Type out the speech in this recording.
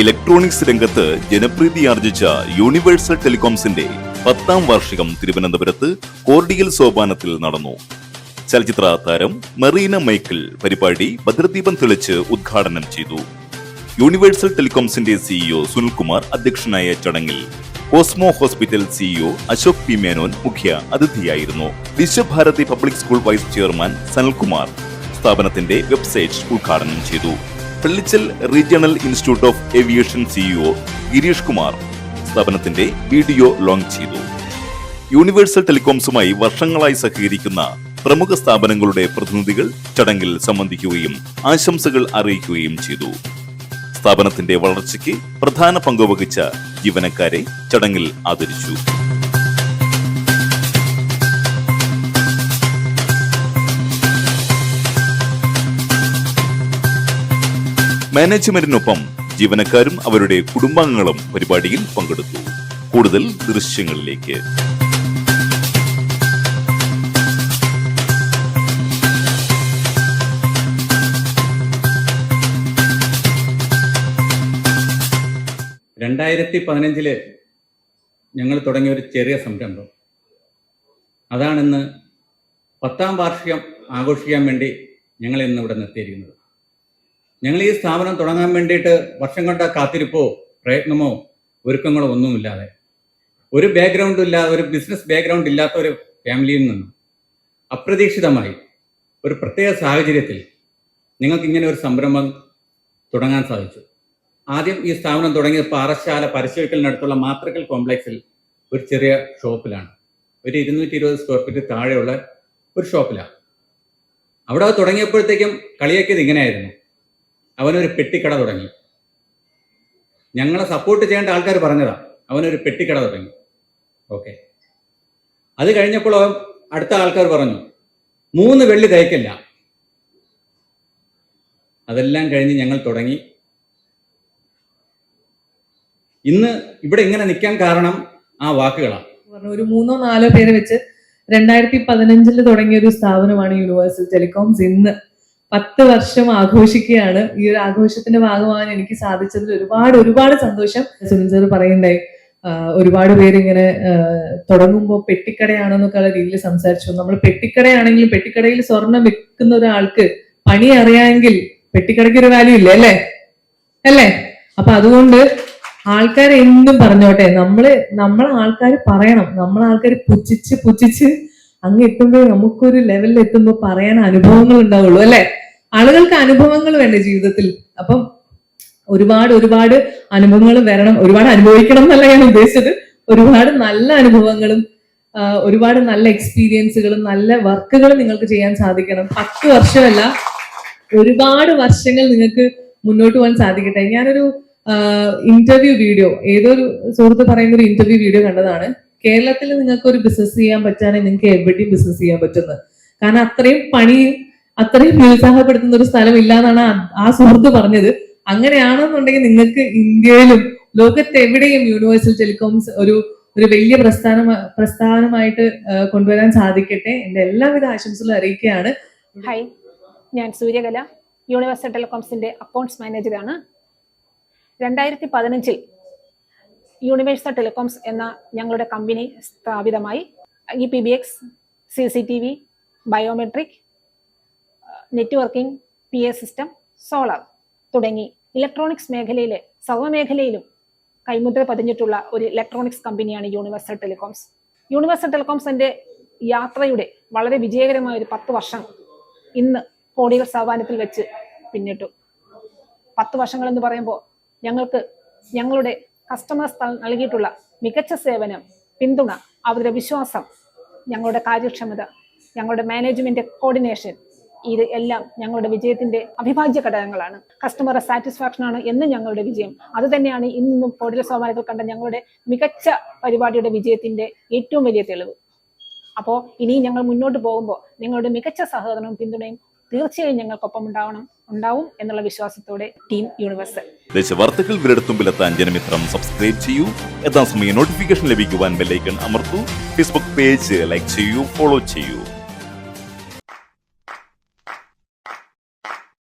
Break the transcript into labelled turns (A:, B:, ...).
A: Electronics രംഗത്ത് ജനപ്രീതി ആർജിച്ച universal ടെലികോംസിന്റെ പത്താം വാർഷികം തിരുവനന്തപുരത്ത് കോർഡിയൽ സോപാനത്തിൽ നടന്നു. ചലച്ചിത്ര താരം മെറീന മൈക്കിൾ പരിപാടി ഭദ്രദീപം തെളിച്ച് ഉദ്ഘാടനം ചെയ്തു. യൂണിവേഴ്സൽ ടെലികോംസിന്റെ സിഇഒ സുനിൽകുമാർ അധ്യക്ഷനായ ചടങ്ങിൽ Cosmo hospital CEO Ashok P Menon മുഖ്യ അതിഥിയായിരുന്നു. Vishwabharati public school vice chairman Sanalkumar സ്ഥാപനത്തിന്റെ വെബ്സൈറ്റ് ഉദ്ഘാടനം ചെയ്തു. Pallichal regional institute of aviation CEO Girish Kumar സ്ഥാപനത്തിന്റെ വീഡിയോ ലോഞ്ച് ചെയ്തു. യൂണിവേഴ്സൽ ടെലികോംസുമായി വർഷങ്ങളായി സഹകരിക്കുന്ന പ്രമുഖ സ്ഥാപനങ്ങളുടെ പ്രതിനിധികൾ ചടങ്ങിൽ സംബന്ധിക്കുകയും ആശംസകൾ അറിയിക്കുകയും ചെയ്തു. സ്ഥാപനത്തിന്റെ വളർച്ചയ്ക്ക് പ്രധാന പങ്കുവഹിച്ച ജീവനക്കാരെ ചടങ്ങിൽ ആദരിച്ചു. മാനേജ്മെന്റിനൊപ്പം ജീവനക്കാരും അവരുടെ കുടുംബാംഗങ്ങളും പരിപാടിയിൽ പങ്കെടുത്തു. കൂടുതൽ ദൃശ്യങ്ങളിലേക്ക്.
B: രണ്ടായിരത്തി പതിനഞ്ചിൽ ഞങ്ങൾ തുടങ്ങിയ ഒരു ചെറിയ സംരംഭം. അതാണിന്ന് പത്താം വാർഷികം ആഘോഷിക്കാൻ വേണ്ടി ഞങ്ങൾ ഇന്ന് ഇവിടെ നിർത്തിയിരിക്കുന്നത്. ഞങ്ങൾ ഈ സ്ഥാപനം തുടങ്ങാൻ വേണ്ടിയിട്ട് വർഷം കൊണ്ട കാത്തിരിപ്പോ പ്രയത്നമോ ഒരുക്കങ്ങളോ ഒന്നുമില്ലാതെ. ഒരു ബാക്ക്ഗ്രൗണ്ടും ഇല്ലാതെ ഒരു ബിസിനസ് ബാക്ക്ഗ്രൗണ്ട് ഇല്ലാത്ത ഒരു ഫാമിലിയിൽ നിന്ന് അപ്രതീക്ഷിതമായി ഒരു പ്രത്യേക സാഹചര്യത്തിൽ നിങ്ങൾക്ക് ഇങ്ങനെ ഒരു സംരംഭം തുടങ്ങാൻ സാധിച്ചു. ആദ്യം ഈ സ്ഥാപനം തുടങ്ങിയത് പാറശാല പരശുവയ്ക്കലിനടുത്തുള്ള മാത്രക്കൽ കോംപ്ലക്സിൽ ഒരു ചെറിയ ഷോപ്പിലാണ്. ഒരു ഇരുന്നൂറ്റി ഇരുപത് സ്ക്വയർ ഫീറ്റ് താഴെയുള്ള ഒരു ഷോപ്പിലാണ്. അവിടെ തുടങ്ങിയപ്പോഴത്തേക്കും കളിയാക്കിയത് ഇങ്ങനെയായിരുന്നു. അവനൊരു പെട്ടിക്കട തുടങ്ങി. ഞങ്ങളെ സപ്പോർട്ട് ചെയ്യേണ്ട ആൾക്കാർ പറഞ്ഞതാ. അവനൊരു പെട്ടിക്കട തുടങ്ങി. ഓക്കെ അത് കഴിഞ്ഞപ്പോൾ അവൻ അടുത്ത ആൾക്കാർ പറഞ്ഞു മൂന്ന് വെള്ളി തയ്ക്കില്ല അതെല്ലാം കഴിഞ്ഞ് ഞങ്ങൾ തുടങ്ങി. ഇന്ന് ഇവിടെ ഇങ്ങനെ നിൽക്കാൻ കാരണം ആ വാക്കുകളാണ്
C: പറഞ്ഞു ഒരു മൂന്നോ നാലോ പേരെ വെച്ച് രണ്ടായിരത്തി പതിനഞ്ചിൽ തുടങ്ങിയ ഒരു സ്ഥാപനമാണ് യൂണിവേഴ്സൽ ടെലികോംസ് ഇന്ന്. പത്ത് വർഷം ആഘോഷിക്കുകയാണ്. ഈ ഒരു ആഘോഷത്തിന്റെ ഭാഗമാകാൻ എനിക്ക് സാധിച്ചതിൽ ഒരുപാട് ഒരുപാട് സന്തോഷം. സുനിൽ സാർ പറയണ്ടായി ഒരുപാട് പേര് ഇങ്ങനെ തുടങ്ങുമ്പോൾ പെട്ടിക്കടയാണെന്നൊക്കെയുള്ള രീതിയിൽ സംസാരിച്ചു. നമ്മൾ പെട്ടിക്കടയാണെങ്കിലും പെട്ടിക്കടയിൽ സ്വർണം വെക്കുന്ന ഒരാൾക്ക് പണി അറിയാമെങ്കിൽ പെട്ടിക്കടയ്ക്ക് ഒരു വാല്യൂ ഇല്ല അല്ലേ? അല്ലേ? അപ്പൊ അതുകൊണ്ട് ആൾക്കാർ എന്തും പറഞ്ഞോട്ടെ. നമ്മൾ നമ്മളെ ആൾക്കാർ പറയണം. നമ്മളെ ആൾക്കാർ പുച്ഛിച്ച് പുച്ഛിച്ച് അങ്ങ് എത്തുമ്പോൾ നമുക്കൊരു ലെവലിൽ എത്തുമ്പോൾ പറയാൻ അനുഭവങ്ങൾ ഉണ്ടാവുള്ളൂ അല്ലെ? ആളുകൾക്ക് അനുഭവങ്ങൾ വേണ്ടേ ജീവിതത്തിൽ? അപ്പം ഒരുപാട് ഒരുപാട് അനുഭവങ്ങൾ വരണം ഒരുപാട് അനുഭവിക്കണം എന്നല്ല ഞാൻ ഉദ്ദേശിച്ചത്. ഒരുപാട് നല്ല അനുഭവങ്ങളും ഒരുപാട് നല്ല എക്സ്പീരിയൻസുകളും നല്ല വർക്കുകളും നിങ്ങൾക്ക് ചെയ്യാൻ സാധിക്കണം. പത്ത് വർഷമല്ല ഒരുപാട് വർഷങ്ങൾ നിങ്ങൾക്ക് മുന്നോട്ട് പോകാൻ സാധിക്കട്ടെ. ഞാനൊരു ഇന്റർവ്യൂ വീഡിയോ ഏതോ ഒരു സുഹൃത്ത് പറയുന്ന ഒരു ഇന്റർവ്യൂ വീഡിയോ കണ്ടതാണ്. കേരളത്തിൽ നിങ്ങൾക്ക് ഒരു ബിസിനസ് ചെയ്യാൻ പറ്റാണെങ്കിൽ നിങ്ങൾക്ക് എവിടെയും ബിസിനസ് ചെയ്യാൻ പറ്റുന്നത്. കാരണം അത്രയും പണി അത്രയും നിരുത്സാഹപ്പെടുത്തുന്ന ഒരു സ്ഥലം ഇല്ല എന്നാണ് ആ- സുഹൃത്ത് പറഞ്ഞത്. അങ്ങനെയാണെന്നുണ്ടെങ്കിൽ നിങ്ങൾക്ക് ഇന്ത്യയിലും ലോകത്ത് എവിടെയും യൂണിവേഴ്സൽ ടെലികോംസ് ഒരു ഒരു വലിയ പ്രസ്ഥാന പ്രസ്ഥാനമായിട്ട് കൊണ്ടുവരാൻ സാധിക്കട്ടെ. എന്റെ എല്ലാവിധ ആശംസകളും അറിയിക്കുകയാണ്.
D: ഹായ് ഞാൻ സൂര്യകല യൂണിവേഴ്സൽ ടെലികോംസിന്റെ അക്കൗണ്ട്സ് മാനേജറാണ് രണ്ടായിരത്തി പതിനഞ്ചിൽ യൂണിവേഴ്സൽ ടെലികോംസ് എന്ന ഞങ്ങളുടെ company സ്ഥാപിതമായി E P B X C C T V biometric networking P A system solar തുടങ്ങി ഇലക്ട്രോണിക്സ് മേഖലയിലെ സർവമേഖലയിലും കൈമുദ്ര പതിഞ്ഞിട്ടുള്ള ഒരു ഇലക്ട്രോണിക്സ് കമ്പനിയാണ് യൂണിവേഴ്സൽ ടെലികോംസ്. യൂണിവേഴ്സൽ ടെലികോംസിന്റെ യാത്രയുടെ വളരെ വിജയകരമായ ഒരു പത്ത് വർഷം ഇന്ന് കോടികൾ സാവാനത്തിൽ വെച്ച് പിന്നിട്ടു. പത്ത് വർഷങ്ങൾ എന്ന് പറയുമ്പോൾ ഞങ്ങൾക്ക് ഞങ്ങളുടെ കസ്റ്റമേഴ്സ് നൽകിയിട്ടുള്ള മികച്ച സേവനം പിന്തുണ അവരുടെ വിശ്വാസം ഞങ്ങളുടെ കാര്യക്ഷമത ഞങ്ങളുടെ മാനേജ്മെന്റ് കോർഡിനേഷൻ ഇത് എല്ലാം ഞങ്ങളുടെ വിജയത്തിന്റെ അവിഭാജ്യ ഘടകങ്ങളാണ്. കസ്റ്റമർ സാറ്റിസ്ഫാക്ഷൻ ആണ് എന്ന് ഞങ്ങളുടെ വിജയം. അത് തന്നെയാണ് ഇന്നും കോടികൾ സ്വാഭാവികൾ കണ്ട ഞങ്ങളുടെ മികച്ച പരിപാടിയുടെ വിജയത്തിന്റെ ഏറ്റവും വലിയ തെളിവ്. അപ്പോൾ ഇനി ഞങ്ങൾ മുന്നോട്ട് പോകുമ്പോൾ നിങ്ങളുടെ മികച്ച സഹകരണവും പിന്തുണയും തീർച്ചയായും ഞങ്ങൾക്കൊപ്പം ഉണ്ടാവണം ഉണ്ടാവും എന്നുള്ള വിശ്വാസത്തോടെ ടീം യൂണിവേഴ്സൽ
A: ദേശവാർത്തകൾ വിരടത്തുമ്പിലെത്താൻ ജനമിത്രം സബ്സ്ക്രൈബ് ചെയ്യൂ. യഥാസമയം നോട്ടിഫിക്കേഷൻ ലഭിക്കുവാൻ ബെല്ലൈക്കൺ അമർത്തൂ. ഫേസ്ബുക്ക് പേജ് ലൈക്ക് ചെയ്യൂ ഫോളോ ചെയ്യൂ.